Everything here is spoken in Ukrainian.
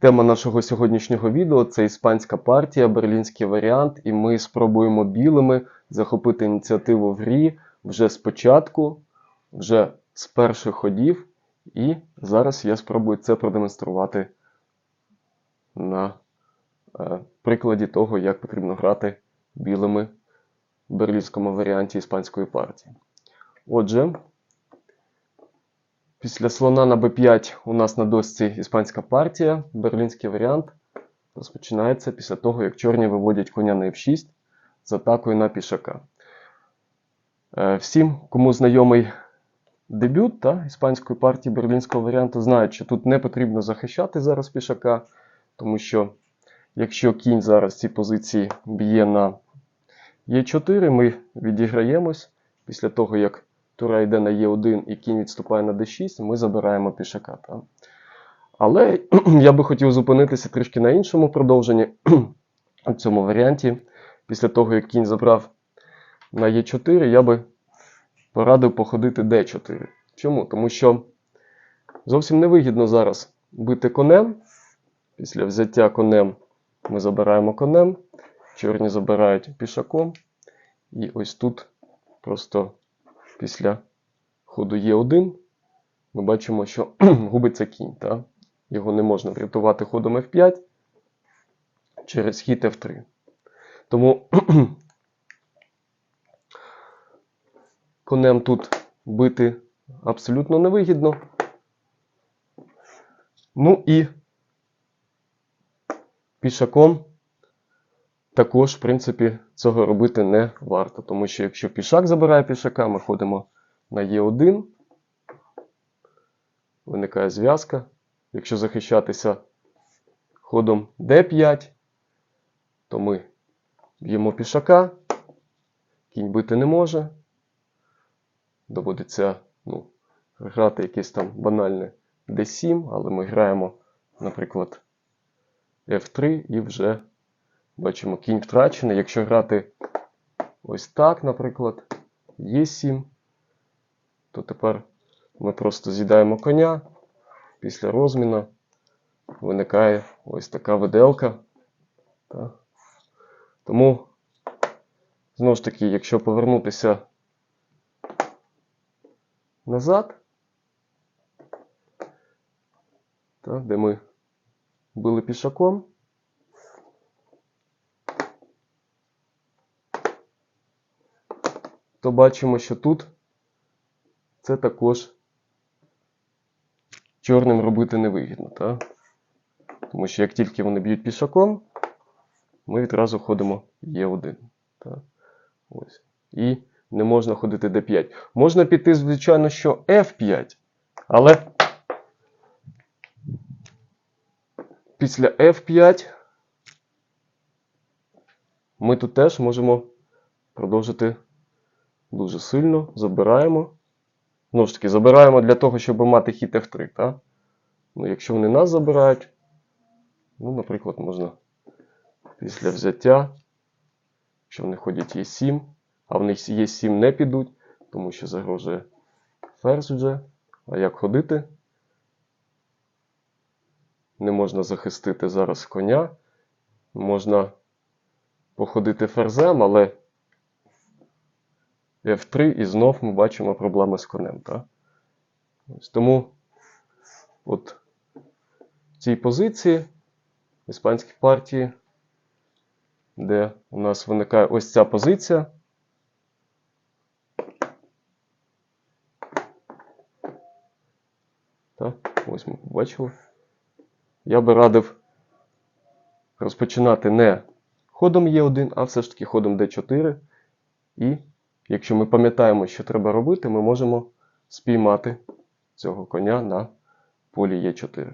Тема нашого сьогоднішнього відео це іспанська партія, берлінський варіант, і ми спробуємо білими захопити ініціативу в грі вже спочатку, вже з перших ходів. І зараз я спробую це продемонструвати на е, прикладі того, як потрібно грати білими в берлінському варіанті іспанської партії. Отже, після слона на b5 у нас на дошці іспанська партія, берлінський варіант розпочинається після того, як чорні виводять коня на f6 з атакою на пішака. Е, Всім, кому знайомий дебют та, іспанської партії берлінського варіанту, знають, що тут не потрібно захищати зараз пішака, тому що якщо кінь зараз в цій позиції б'є на Е4, ми відіграємось. Після того, як тура йде на Е1 і кінь відступає на d6, ми забираємо пішака. Та? Але я би хотів зупинитися трішки на іншому продовженні в цьому варіанті. Після того, як кінь забрав на Е4, я би порадив походити d4. Чому? Тому що зовсім невигідно зараз бити конем. Після взяття конем ми забираємо конем, чорні забирають пішаком. І ось тут просто після ходу Е1 ми бачимо, що губиться кінь. Та? Його не можна врятувати ходом F5 через хід F3. Тому конем тут бити абсолютно невигідно. Ну і пішаком також, в принципі, цього робити не варто. Тому що якщо пішак забирає пішака, ми ходимо на Е1, виникає зв'язка. Якщо захищатися ходом D5, то ми б'ємо пішака, кінь бити не може. Доводиться ну, грати якесь там банальне D7, але ми граємо, наприклад, F3 і вже бачимо кінь втрачений. Якщо грати ось так, наприклад, Е7, то тепер ми просто з'їдаємо коня. Після розміну виникає ось така виделка. Тому, знову ж таки, якщо повернутися назад, де ми били пішаком, то бачимо, що тут це також чорним робити невигідно. Та? Тому що як тільки вони б'ють пішаком, ми відразу ходимо Е1. Та? Ось. І не можна ходити d5. Можна піти, звичайно, що F5, але після F5 ми тут теж можемо продовжити дуже сильно. Забираємо. Знову ж таки, забираємо для того, щоб мати хід F3. Так? Ну, якщо вони нас забирають, ну, наприклад, можна після взяття, якщо вони ходять Е7, а в них Е7 не підуть, тому що загрожує ферзь вже. А як ходити? Не можна захистити зараз коня. Можна походити ферзем, але F3 і знов ми бачимо проблеми з конем. Ось тому от в цій позиції в іспанській партії, де у нас виникає ось ця позиція. Ось ми побачили. Я би радив розпочинати не ходом Е1, а все ж таки ходом D4. І якщо ми пам'ятаємо, що треба робити, ми можемо спіймати цього коня на полі Е4.